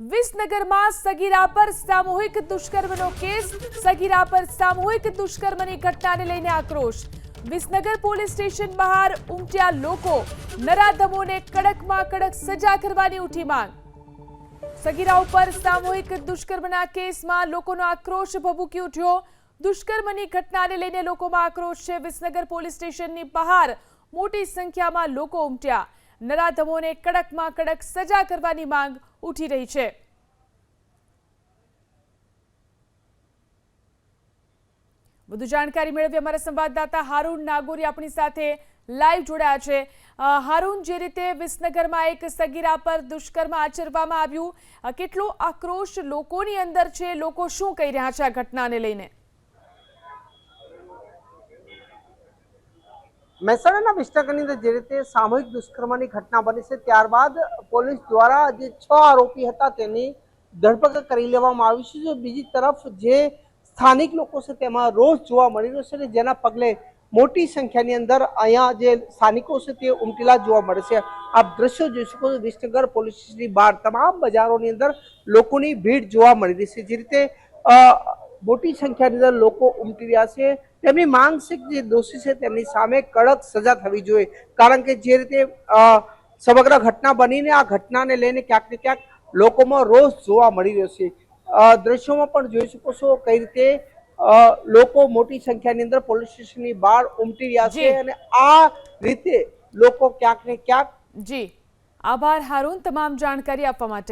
વિસનગરમાં સગીરા પર સામૂહિક દુષ્કર્મનો કેસ, સગીરા પર સામૂહિક દુષ્કર્મની ઘટનાને લઈને આક્રોશ. વિસનગર પોલીસ સ્ટેશન બહાર ઉમટ્યા લોકો, નરાધમોને કડકમાં કડક સજા કરવાની ઉઠી માંગ. સગીરા ઉપર સામૂહિક દુષ્કર્મના કેસમાં લોકોનો આક્રોશ ભભૂકી ઉઠ્યો. દુષ્કર્મની ઘટનાને લઈને લોકોમાં આક્રોશ છે. વિસનગર પોલીસ સ્ટેશનની બહાર મોટી સંખ્યામાં લોકો ઉમટ્યા. નરાધમોને કડકમાં કડક સજા કરવાની માંગ ઉઠી રહી છે. વધુ જાણકારી મેળવી અમારા સંવાદદાતા હારૂન નાગોરી આપણી સાથે લાઈવ જોડાયા છે. હારૂન, જે રીતે વિસનગરમાં એક સગીરા પર દુષ્કર્મ આચરવામાં આવ્યું કેટલો આક્રોશ લોકોની અંદર છે, લોકો શું કહી રહ્યા છે આ ઘટનાને લઈને? મહેસાણાના વિસ્તારની અંદર જે રીતે સામૂહિક દુષ્કર્મની ઘટના બની છે, ત્યારબાદ પોલીસ દ્વારા જે છ આરોપી હતા તેની ધરપકડ કરી લેવામાં આવી છે. જો બીજી તરફ જે સ્થાનિક લોકો છે તેમાં રોષ જોવા મળી રહ્યો છે અને જેના પગલે મોટી સંખ્યાની અંદર અહીંયા જે સ્થાનિકો છે તે ઉમટેલા જોવા મળે છે. આપ દ્રશ્યો જોઈ શકો છો, વિસનગર પોલીસ સ્ટેશનની બહાર તમામ બજારોની અંદર લોકોની ભીડ જોવા મળી રહી છે. જે રીતે મોટી સંખ્યાની અંદર લોકો ઉમટી રહ્યા છે. તેમની માંગ છે કે જે દોષી છે તેમની સામે કડક સજા થવી જોઈએ. કારણ કે જે રીતે સમગ્ર ઘટના બનીને આ ઘટનાને લઈને ક્યાંક ને ક્યાંક લોકોમાં રોષ જોવા મળી રહ્યો છે. દ્રશ્યોમાં પણ જોઈ શકો છો કઈ રીતે લોકો મોટી સંખ્યાની અંદર પોલીસ સ્ટેશનની બહાર ઉમટી રહ્યા છે અને આ રીતે લોકો ક્યાંક ને ક્યાંક જી. આભાર હારૂન. તમામ જાણકારી આપવા માટે